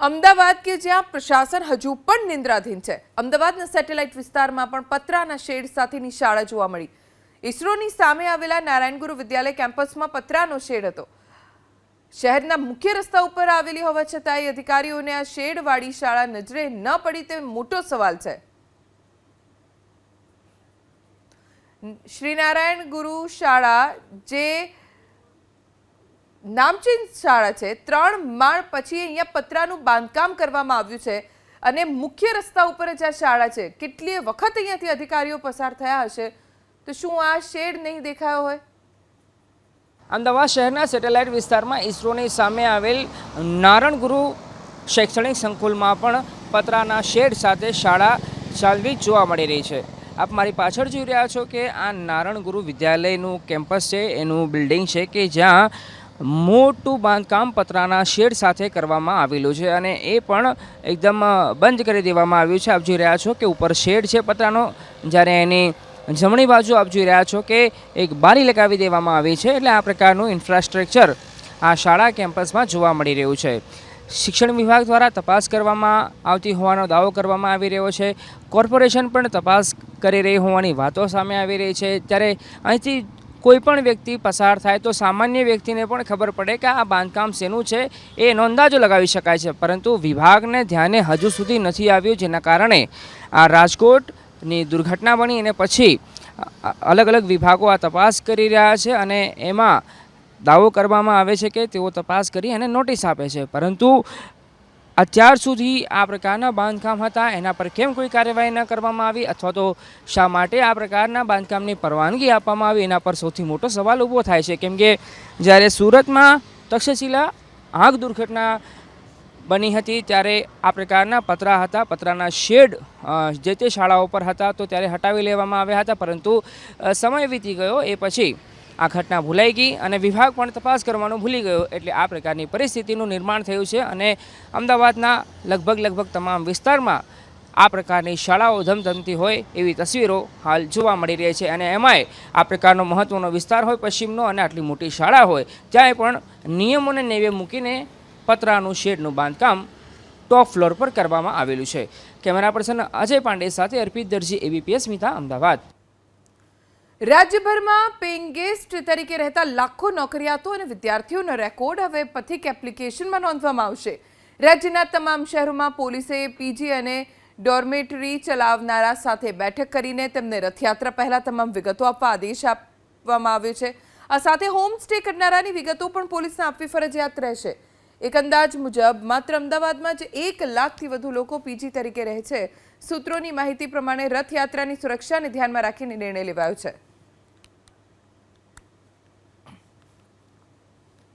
અમદાવાદ કે જ્યાં પ્રશાસન હજુ પણ નિંદ્રાધીન છે. અમદાવાદના સેટેલાઇટ વિસ્તારમાં પણ પતરાના શેડ સાથેની શાળા જોવા મળી. ઇસરોની સામે આવેલા નારાયણગુરુ વિદ્યાલય કેમ્પસમાં પતરાનો શેડ હતો. શહેરના મુખ્ય રસ્તા ઉપર આવેલી હોવા છતાંય અધિકારીઓને આ શેડવાળી શાળા નજરે ન પડી તે મોટો સવાલ છે. શ્રીનારાયણ ગુરુ શાળા જે નામચીન શાળા છે. ત્રણ માળ પછી અહીંયા પતરાનું બાંધકામ કરવામાં આવ્યું છે અને મુખ્ય રસ્તા ઉપર જ આ શાળા છે. કેટલીય વખત અહીંયાથી અધિકારીઓ પસાર થયા હશે તો શું આ શેડ નહીં દેખાયો હોય? અમદાવાદ શહેરના સેટેલાઇટ વિસ્તારમાં ઇસરોની સામે આવેલ નારણગુરુ શૈક્ષણિક સંકુલમાં પણ પતરાના શેડ સાથે શાળા ચાલવી જોવા મળી રહી છે. આપ મારી પાછળ જોઈ રહ્યા છો કે આ નારણગુરુ વિદ્યાલયનું કેમ્પસ છે. એનું બિલ્ડિંગ છે કે જ્યાં મોટું બાંધકામ પતરાના શેડ સાથે કરવામાં આવેલું છે અને એ પણ એકદમ બંધ કરી દેવામાં આવ્યું છે. આપ જોઈ રહ્યા છો કે ઉપર શેડ છે પતરાનો. જ્યારે એની જમણી બાજુ આપ જોઈ રહ્યા છો કે એક બારી લગાવી દેવામાં આવી છે. એટલે આ પ્રકારનું ઇન્ફ્રાસ્ટ્રક્ચર આ શાળા કેમ્પસમાં જોવા મળી રહ્યું છે. શિક્ષણ વિભાગ દ્વારા તપાસ કરવામાં આવતી હોવાનો દાવો કરવામાં આવી રહ્યો છે. કોર્પોરેશન પણ તપાસ કરી રહી હોવાની વાતો સામે આવી રહી છે. ત્યારે અહીંથી કોઈ પણ વ્યક્તિ પસાર થાય તો સામાન્ય વ્યક્તિને પણ ખબર પડે કે આ બાંધકામ શેનું છે, એ એનો લગાવી શકાય છે. પરંતુ વિભાગને ધ્યાને હજુ સુધી નથી આવ્યું, જેના કારણે આ રાજકોટની દુર્ઘટના બની અને પછી અલગ અલગ વિભાગો આ તપાસ કરી રહ્યા છે અને એમાં દાવો કરવામાં આવે છે કે તેઓ તપાસ કરી અને નોટિસ આપે છે. પરંતુ અત્યાર સુધી આ પ્રકારના બાંધકામ હતા. એના પર કેમ કોઈ કાર્યવાહી ન કરવામાં આવી અથવા તો શા માટે આ પ્રકારના બાંધકામની પરવાનગી આપવામાં આવી? એના પર સૌથી મોટો સવાલ ઊભો થાય છે. કેમ કે જ્યારે સુરતમાં તક્ષશિલા આગ દુર્ઘટના બની હતી, ત્યારે આ પ્રકારના પતરા હતા. પતરાના શેડ જે તે શાળાઓ પર હતા તો ત્યારે હટાવી લેવામાં આવ્યા હતા. પરંતુ સમય વીતી ગયો. એ પછી આ ઘટના ભૂલાઈ ગઈ અને વિભાગ પણ તપાસ કરવાનું ભૂલી ગયો એટલે આ પ્રકારની પરિસ્થિતિનું નિર્માણ થયું છે અને અમદાવાદના લગભગ લગભગ તમામ વિસ્તારમાં આ પ્રકારની શાળાઓ ધમધમતી હોય એવી તસવીરો હાલ જોવા મળી રહી છે અને એમાંય આ પ્રકારનો મહત્ત્વનો વિસ્તાર હોય પશ્ચિમનો અને આટલી મોટી શાળા હોય ત્યાંય પણ નિયમોને નેવે મૂકીને પતરાનું શેડનું બાંધકામ ટોપ ફ્લોર પર કરવામાં આવેલું છે. કેમેરા પર્સન અજય પાંડે સાથે અર્પિત દરજી એબીપીએસ મિતા અમદાવાદ. રાજ્યભરમાં પેઇંગ ગેસ્ટ તરીકે રહેતા લાખો નોકરિયાતો અને વિદ્યાર્થીઓનો રેકોર્ડ હવે પથિક એપ્લિકેશનમાં નોંધવામાં આવશે. રાજ્યના તમામ શહેરોમાં પોલીસે પીજી અને ડોર્મેટરી ચલાવનારા સાથે બેઠક કરીને તેમને રથયાત્રા પહેલાં તમામ વિગતો આપવા આદેશ આપવામાં આવ્યો છે. આ સાથે હોમ સ્ટે કરનારાની વિગતો પણ પોલીસને આપવી ફરજિયાત રહેશે. એક અંદાજ મુજબ માત્ર અમદાવાદમાં જ એક લાખથી વધુ લોકો પીજી તરીકે રહે છે. સૂત્રોની માહિતી પ્રમાણે રથયાત્રાની સુરક્ષાને ધ્યાનમાં રાખીને નિર્ણય લેવાયો છે.